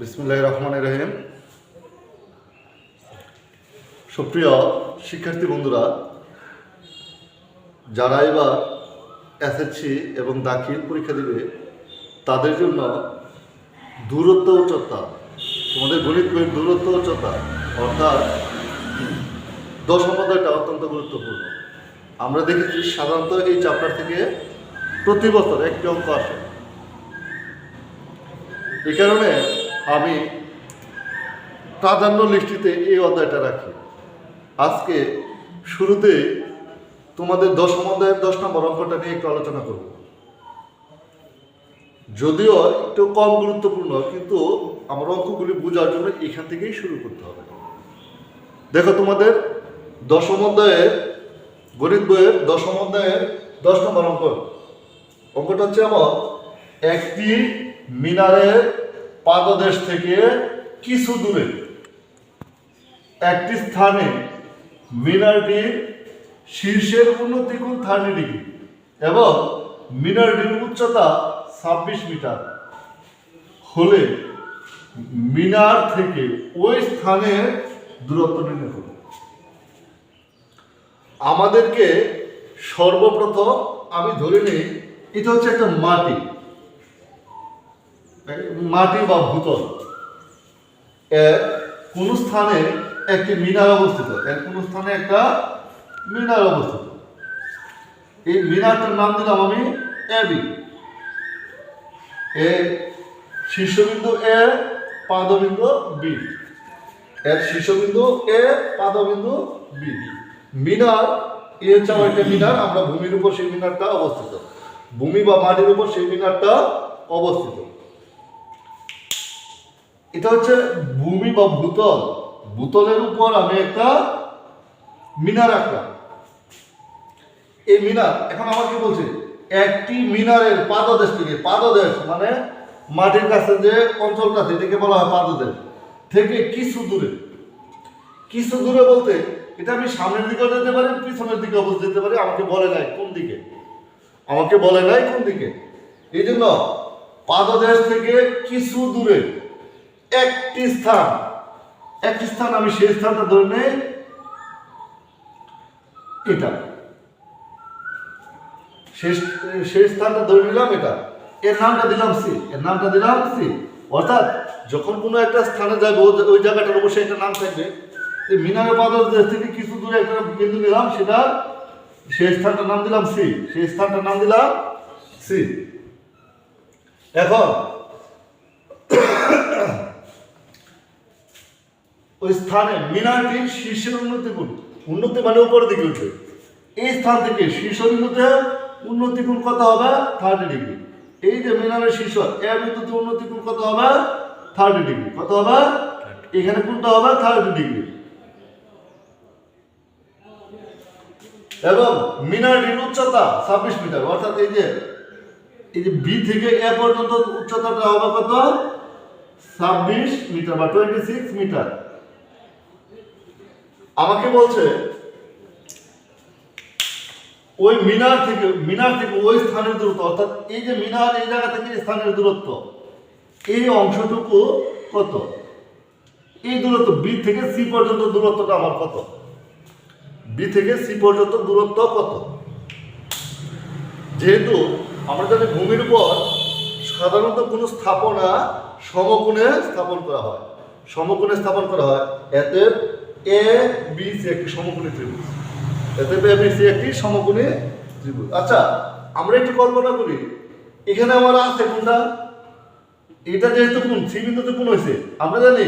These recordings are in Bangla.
বিসমুল্লাহ রহমান রহিম। সুপ্রিয় শিক্ষার্থী বন্ধুরা, যারা এবার এসএসসি এবং দাখিল পরীক্ষা দিবে, তাদের জন্য দূরত্ব উচ্চতা, তোমাদের গণিত বইয়ের দূরত্ব উচ্চতা, অর্থাৎ দশম অধ্যায়টা অত্যন্ত গুরুত্বপূর্ণ। আমরা দেখেছি সাধারণত এই চ্যাপ্টার থেকে প্রতি বছর একটি অঙ্ক আসে। এই কারণে আমি প্রাধান্য লিস্টিতে এই অধ্যায়টা রাখি। আজকে শুরুতে তোমাদের দশম অধ্যায়ের দশ নম্বর অঙ্কটা নিয়ে একটু আলোচনা করব। যদিও একটু কম গুরুত্বপূর্ণ, কিন্তু আমার অঙ্কগুলি বোঝার জন্য এখান থেকেই শুরু করতে হবে। দেখো তোমাদের দশম অধ্যায়ের, গণিত বইয়ের দশম অধ্যায়ের দশ নম্বর অঙ্ক। অঙ্কটা হচ্ছে আমার একটি মিনারের পাদদেশ থেকে কিছু দূরে। একটি স্থানে মিনারটির শীর্ষের উন্নতি কোণ থার্টি ডিগ্রি এবং মিনারটির উচ্চতা ছাব্বিশ মিটার। হলে মিনার থেকে ওই স্থানের দূরত্ব নির্ণয় করুন। আমাদেরকে সর্বপ্রথম আমি ধরে নিই, এটা হচ্ছে একটা মাটি। মাটি বা ভূতল। এর কোন স্থানে একটি মিনার অবস্থিত। এর কোন স্থানে একটা মিনার অবস্থিত। এই মিনারটার নাম দিলাম আমি এবি এর শীর্ষবিন্দু এ, পাদবিন্দু বি। এর শীর্ষবিন্দু এ, পাদবিন্দু বি। মিনার, এ হচ্ছে একটা মিনার, আমরা ভূমির উপর সেই মিনারটা অবস্থিত। ভূমি বা মাটির উপর সেই মিনারটা অবস্থিত। এটা হচ্ছে ভূমি বা ভূতল। ভূতলের উপর আমি একটা মিনার আঁকলাম। এই মিনার, এখন আমাকে বলছে? একটি মিনারের পাদদেশ থেকে, পাদদেশ মানে মাটির কাছে যে অঞ্চলটা এটাকে বলা হয় পাদদেশ, থেকে কিছু দূরে। কিছু দূরে বলতে, এটা আমি সামনের দিকেও যেতে পারি, পিছনের দিকে অবস্থা যেতে পারি, আমাকে বলে নাই কোন দিকে। আমাকে বলে নাই কোন দিকে। এই জন্য পাদদেশ থেকে কিছু দূরে একটি স্থান একটি স্থান আমি সেই স্থানটা ধরে নেই। এটা। সেই স্থানটা ধরে নিলাম এটা। এর নামটা দিলাম সি, এর নামটা দিলাম সি। অর্থাৎ যখন কোনো একটা স্থানে যাব ওই- জায়গাটার অবশ্যই একটা নাম থাকবে। এই মিনারের পাদর দেশ থেকে কিছু দূরে একটা বিন্দু নিলাম, সেটা সেই স্থানটার নাম দিলাম সি। সেই স্থানটার নাম দিলাম সি। এখন ওই স্থানে মিনারটি শীর্ষের উন্নতি গুণ উন্নতি মানে উপরের দিকে উঠবে। এই স্থান থেকে শীর্ষ বিন্দুতে উন্নতি গুণ কত হবে? থার্টি ডিগ্রি এই যে মিনারের শীর্ষ এর বিন্দুতে উন্নতি গুণ কত হবে? থার্টি ডিগ্রি কত হবে? এখানে কোনটা হবে থার্টি ডিগ্রি এবং মিনারটির উচ্চতা ছাব্বিশ মিটার অর্থাৎ এই যে এই যে বি থেকে এ পর্যন্ত উচ্চতাটা হবে কত? ছাব্বিশ মিটার বা টোয়েন্টি সিক্স মিটার। আমাকে বলছে, ওই মিনার থেকে মিনার থেকে ওই স্থানের দূরত্ব, অর্থাৎ এই যে মিনার, এই জায়গা থেকে স্থানের দূরত্ব, এই অংশটুকু কত? এই দূরত্ব বি থেকে সি পর্যন্ত দূরত্বটা আমার কত? বি থেকে সি পর্যন্ত দূরত্ব কত? যেহেতু আমরা জানি ভূমির উপর সাধারণত কোনো স্থাপনা সমকোণে স্থাপন করা হয়। সমকোণে স্থাপন করা হয়। এতে এ বি সি একটি সমকোণী ত্রিভুজ। এতে এ বি সি একটি সমকোণী ত্রিভুজ। আচ্ছা আমরা একটু কল্পনা করি। এখানে আমার আছে কোনটা? এটা যেহেতু কোন সি বিন্দুতে কোন হয়েছে, আমরা জানি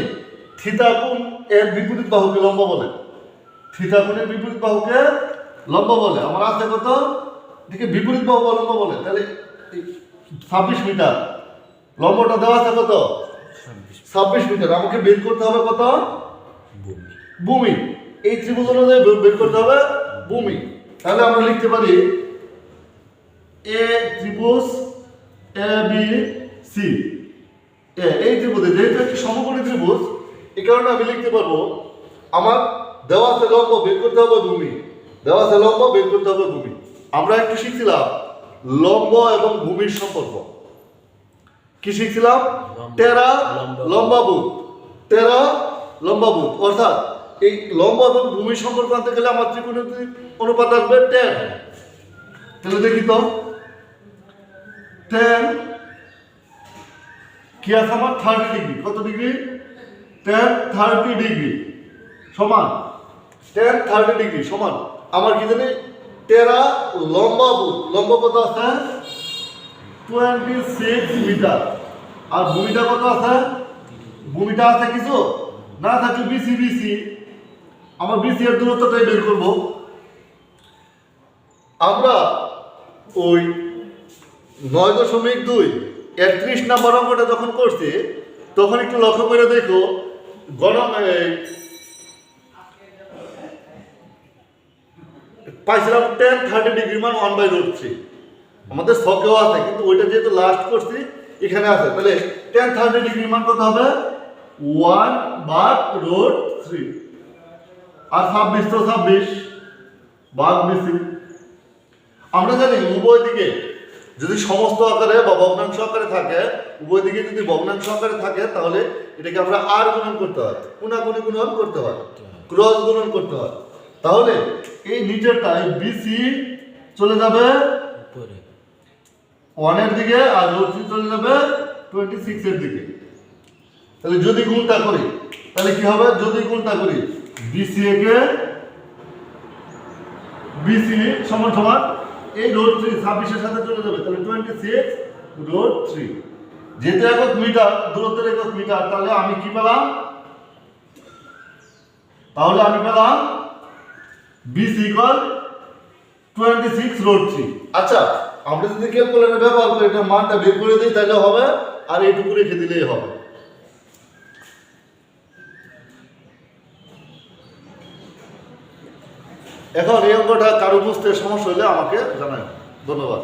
থিতা কোণ এর বিপরীত বাহুকে লম্ব বলে। থিতা কোণের বিপরীত বাহুকে লম্ব বলে। আমার আছে কত? এদিকে বিপরীত বাহু লম্ব বলে। তাহলে ছাব্বিশ মিটার। লম্বটা দেওয়া আছে কত? ছাব্বিশ মিটার। আমাকে বের করতে হবে কত? ভূমি। এই ত্রিভুজ অনুযায়ী বের- করতে হবে ভূমি। তাহলে আমরা লিখতে পারি এ ত্রিভুজ এ বি সি। এ এই ত্রিভুজে যেহেতু একটি সমকোণী ত্রিভুজ এই কারণে আমি লিখতে পারব আমার দেওয়া আছে লম্ব বের করতে হবে ভূমি। দেওয়া আছে লম্ব বের করতে হবে ভূমি। আমরা একটু শিখছিলাম লম্ব এবং ভূমির সম্পর্ক। কি শিখছিলাম? টেরা লম্বা। লম্বা টেরা লম্বা বুথ অর্থাৎ এই লম্বা এবং ভূমি সম্পর্ক আনতে গেলে আমার ত্রিকোণমিতিক অনুপাত আসবে টেন তাহলে দেখি তো টেন কি আছে আমার? থার্টি ডিগ্রি কত ডিগ্রি টেন থার্টি ডিগ্রি সমান। টেন থার্টি ডিগ্রি সমান। আমার কি জানি? টেরা লম্বা লম্বা কত আছে? টোয়েন্টি সিক্স মিটার আর ভূমিটা কত আছে? ভূমিটা আছে কিছু? না থাকলে বিসি বিসি। আমার বিসি এর দূরত্বটাই বের করব। আমরা ওই নয় দশমিক দুই একত্রিশ নাম্বার অঙ্কটা যখন করছি তখন একটু লক্ষ্য করে দেখো এই, পাইছিলাম টেন থার্টি ডিগ্রি মান ওয়ান বাই রুট থ্রি আমাদের শখেও আছে কিন্তু ওইটা যেহেতু লাস্ট করছি এখানে আছে। তাহলে টেন থার্টি ডিগ্রি মান কত হবে? ওয়ান বাই রুট থ্রি আর ছাব্বিশ তো ছাব্বিশ বাঘ বিসি আমরা জানি উভয় দিকে যদি সমস্ত আকারে বা ভগ্নাংশ আকারে থাকে উভয় দিকে যদি ভগ্নাংশ আকারে থাকে তাহলে এটাকে আমরা আর গুণন করতে হয়। গুণাগুণি গুণন করতে হয়। ক্রস গুণন করতে হয়। তাহলে এই নিচেরটা এই বিসি চলে যাবে ওয়ানের দিকে আর রোড চলে যাবে টোয়েন্টি সিক্স এর দিকে। তাহলে যদি গুণটা করি তাহলে কি হবে? যদি গুণটা করি বিসিএ কে? বিসি সমান সমান। এই রোড থ্রি ছাব্বিশের সাথে চলে যাবে, তাহলে টোয়েন্টি সিক্স রোড থ্রি যেহেতু একক মিটার, দূরত্বের একক মিটার, তাহলে আমি কি পেলাম? তাহলে আমি পেলাম BC equal twenty six root three আচ্ছা আমরা যদি ক্যালকুলেটর ব্যবহার করে এটা মানটা বের করে দিই, তাহলে হবে, আর এইটুকু রেখে দিলেই হবে। এখন এই অঙ্কটা কারও বুঝতে সমস্যা হলে আমাকে জানায় ধন্যবাদ।